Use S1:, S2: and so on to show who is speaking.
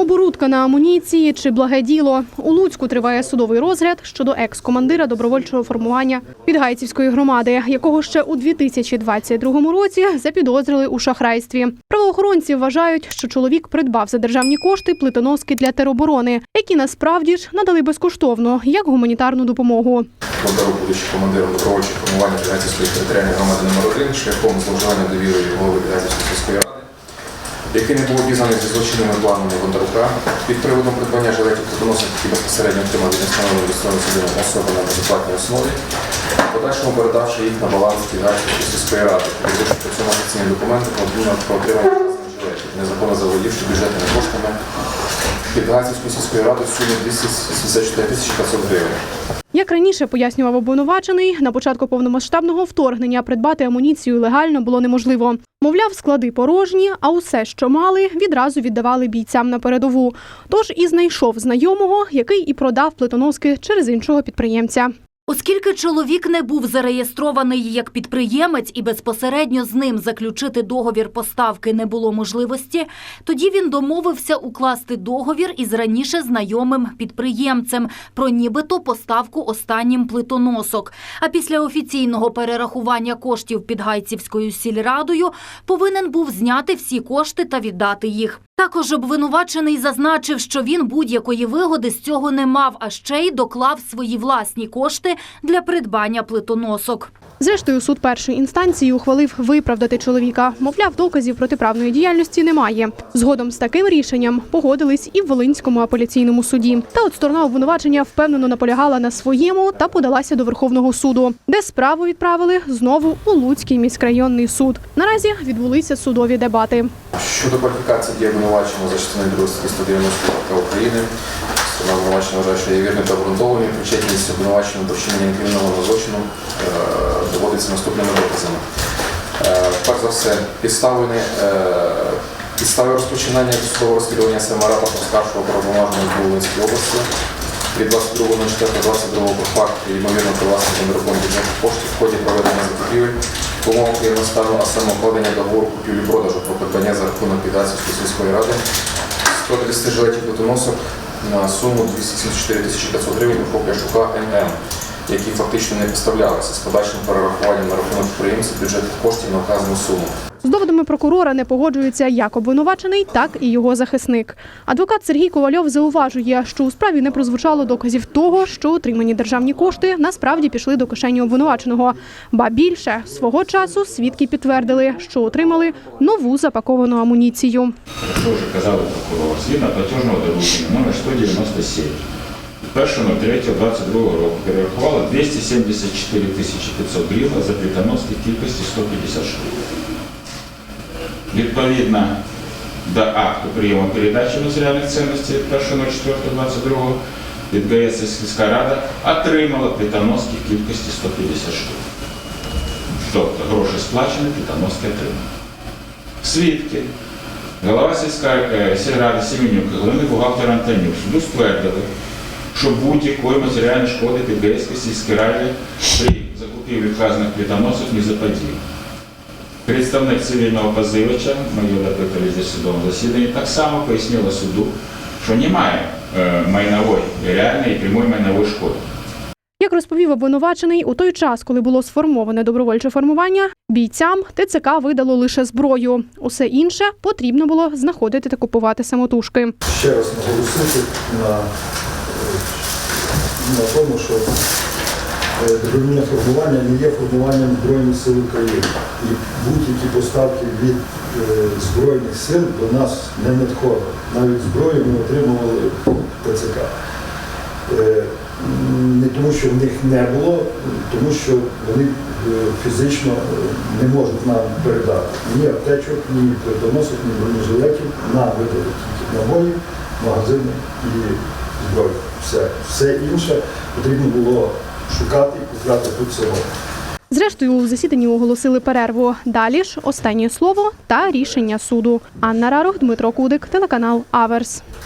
S1: Оборудка на амуніції чи благе діло. У Луцьку триває судовий розгляд щодо екс-командира добровольчого формування Підгайцівської громади, якого ще у 2022 році запідозрили у шахрайстві. Правоохоронці вважають, що чоловік придбав за державні кошти плитоноски для тероборони, які насправді ж надали безкоштовно як гуманітарну допомогу.
S2: Бондару, будучи командиром добровольчих формувань Підгайцівської територіальної громади номер 1 шляхом зловживання довірою голови Підгайцівської сільської ради, який не був обізнаний зі злочинними планами Бондарука, під приводом придбання жилетів плитоносок, які безпосередньо отримали від встановленої місцевої судової особи на безоплатній основі, подальшому передавши їх на баланс Підгайцівської сільської ради, підвищивши при цьому офіційні документи про отримання жилетів, незаконно заволодівши бюджетними коштами Підгайцівської сільської ради в сумі 274 тисячі 500 гривень.
S1: Як раніше пояснював обвинувачений, на початку повномасштабного вторгнення придбати амуніцію легально було неможливо. Мовляв, склади порожні, а усе, що мали, відразу віддавали бійцям на передову. Тож і знайшов знайомого, який і продав плитоноски через іншого підприємця.
S3: Оскільки чоловік не був зареєстрований як підприємець і безпосередньо з ним заключити договір поставки не було можливості, тоді він домовився укласти договір із раніше знайомим підприємцем про нібито поставку останнім плитоносок. А після офіційного перерахування коштів Підгайцівською сільрадою повинен був зняти всі кошти та віддати їх. Також обвинувачений зазначив, що він будь-якої вигоди з цього не мав, а ще й доклав свої власні кошти для придбання плитоносок.
S1: Зрештою, суд першої інстанції ухвалив виправдати чоловіка. Мовляв, доказів протиправної діяльності немає. Згодом з таким рішенням погодились і в Волинському апеляційному суді. Та от сторона обвинувачення впевнено наполягала на своєму та подалася до Верховного суду, де справу відправили знову у Луцький міськрайонний суд. Наразі відбулися судові дебати.
S2: Щодо кваліфікації дії обвинуваченого за частиною 2 статті 190 КПК України, сторона обвинувачення вважає, що є вірною та обґрунтованою причетність обвинуваченого до вчинення кримінального злочину е, доводиться наступними доказами. Е, Перш за все, підставини е, підстави розпочинання судового розслідування саме рапортом старшого правоможного з Волинської області. Від 22.04.22 про факт ймовірно привласнення нерухомих бюджетних коштів в ході проведення закупівель в умовах стану, а саме укладення договору купівлі-продажу про придбання за рахунок Підгайцівської сільської ради. 130 жилетів плитоносок на суму 274 тисячі 500 гривень у ФОП Яшука НМ, які фактично не поставлялися з подальшим перерахуванням на рахунок підприємців бюджетних коштів на вказану суму.
S1: З доводами прокурора не погоджується як обвинувачений, так і його захисник. Адвокат Сергій Ковальов зауважує, що у справі не прозвучало доказів того, що отримані державні кошти насправді пішли до кишені обвинуваченого. Ба більше свого часу свідки підтвердили, що отримали нову запаковану амуніцію.
S4: Що вже казали прокурор, згідно платежного доручення номер 197 1.03.22 року перерахувала 274 тисячі 500 гривень за плитоноски кількості 150 штук. Відповідно до акту прийому передачі матеріальних цінностей 1.04.22 від ГС сільська рада отримала плитоноски в кількості 150 штук. Тобто гроші сплачені, плитоноски отримані. Свідки Голова сільської е, сільради Семенюк, головний бухгалтер Антонюк суду ствердили, що будь-якої матеріальної шкоди Підгайської сільській раді при закупівлі вказаних плітоносок не заподіяв. Представник цивільного позивача, ми його допитали за судовому засіданні, так само пояснила суду, що немає е, майнової, реальної і прямої майнової шкоди.
S1: Як розповів обвинувачений, у той час, коли було сформоване добровольче формування, бійцям ТЦК видало лише зброю. Усе інше потрібно було знаходити та купувати самотужки.
S5: ще раз наголосити на, на тому, що е, добровільне формування не є формуванням Збройних сил України. І будь-які поставки від е, Збройних сил до нас не надходять. Навіть зброю ми отримували ТЦК. Е, Не тому, що в них не було, тому що вони фізично не можуть нам передати ні аптечок, ні придоносок, ні бронежилетів, нам видали тільки набої, магазини і зброю. Все. Все інше потрібно було шукати і купляти тут цього.
S1: Зрештою, у засіданні оголосили перерву. Далі ж останнє слово та рішення суду. Анна Рарух, Дмитро Кудик, телеканал Аверс.